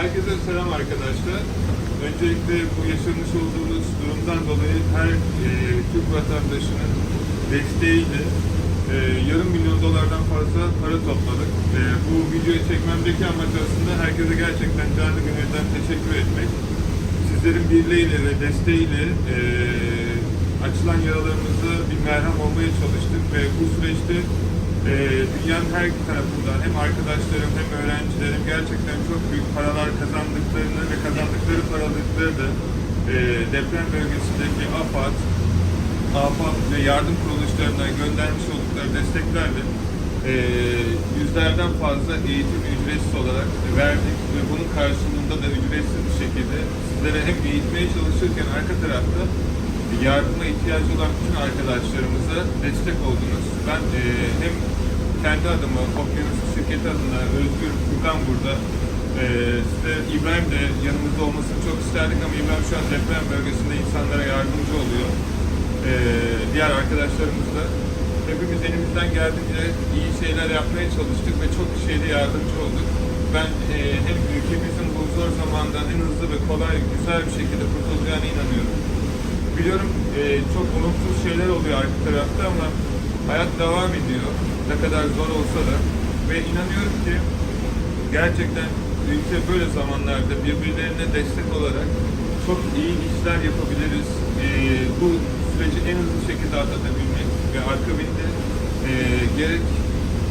Herkese selam arkadaşlar. Öncelikle bu yaşamış olduğumuz durumdan dolayı her e, Türk vatandaşının desteğiyle e, yarım milyon dolardan fazla para topladık. E, bu videoyu çekmemdeki amaç aslında herkese gerçekten canlı gönülden teşekkür etmek. Sizlerin birliğiyle ve desteğiyle e, açılan yaralarımıza bir merhem olmaya çalıştık ve bu süreçte e, dünyanın her tarafından hem arkadaşlarım hem öğrencilerim gerçekten çok büyük paralar kazandıklarını ve kazandıkları paraları da e, deprem bölgesindeki AFAD, AFAD ve yardım kuruluşlarına göndermiş oldukları desteklerle e, yüzlerden fazla eğitim ücretsiz olarak verdik ve bunun karşılığında da ücretsiz bir şekilde sizlere hem eğitmeye çalışırken arka tarafta yardıma ihtiyacı olan bütün arkadaşlarımıza destek oldunuz. Ben e, hem kendi adıma, Okyanus şirketi adına Özgür Furkan burada e, size İbrahim de yanımızda olmasını çok isterdik ama İbrahim şu an deprem bölgesinde insanlara yardımcı oluyor. E, diğer arkadaşlarımız da hepimiz elimizden geldiğince iyi şeyler yapmaya çalıştık ve çok şeyde yardımcı olduk. Ben e, hem ülkemizin bu zor zamanda en hızlı ve kolay, güzel bir şekilde kurtulacağına inanıyorum. Biliyorum e, çok olumsuz şeyler oluyor arka tarafta ama hayat devam ediyor. Ne kadar zor olsa da. Ve inanıyorum ki gerçekten ülke böyle zamanlarda birbirlerine destek olarak çok iyi işler yapabiliriz. E, bu süreci en hızlı şekilde atlatabilmek ve akabinde e, gerek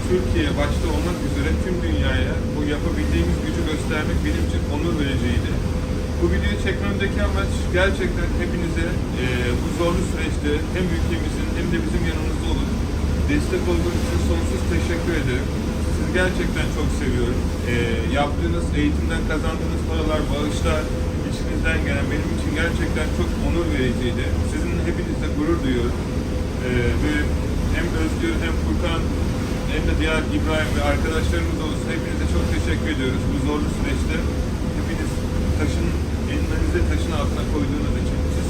Türkiye başta olmak üzere tüm dünyaya bu yapabildiğimiz gücü göstermek benim için onur vericiydi. Bu videoyu çekmemdeki amaç gerçekten hepinize e, bu zorlu süreçte hem ülkemizin hem de bizim yanımızda olup destek olduğunuz için sonsuz teşekkür ederim. Sizi gerçekten çok seviyorum. E, yaptığınız eğitimden kazandığınız paralar, bağışlar içinizden gelen benim için gerçekten çok onur vericiydi. Sizin hepinizle gurur duyuyorum. E, ve hem Özgür hem Furkan hem de diğer İbrahim ve arkadaşlarımız olsun hepinize çok teşekkür ediyoruz bu zorlu süreçte.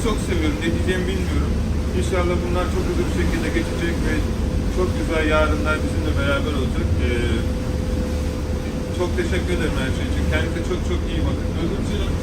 Çok seviyorum. Ne diyeceğimi bilmiyorum. İnşallah bunlar çok hızlı bir şekilde geçecek ve çok güzel yarınlar bizimle beraber olacak. Ee, çok teşekkür ederim her şey için. Kendinize çok çok iyi bakın. Özür dilerim.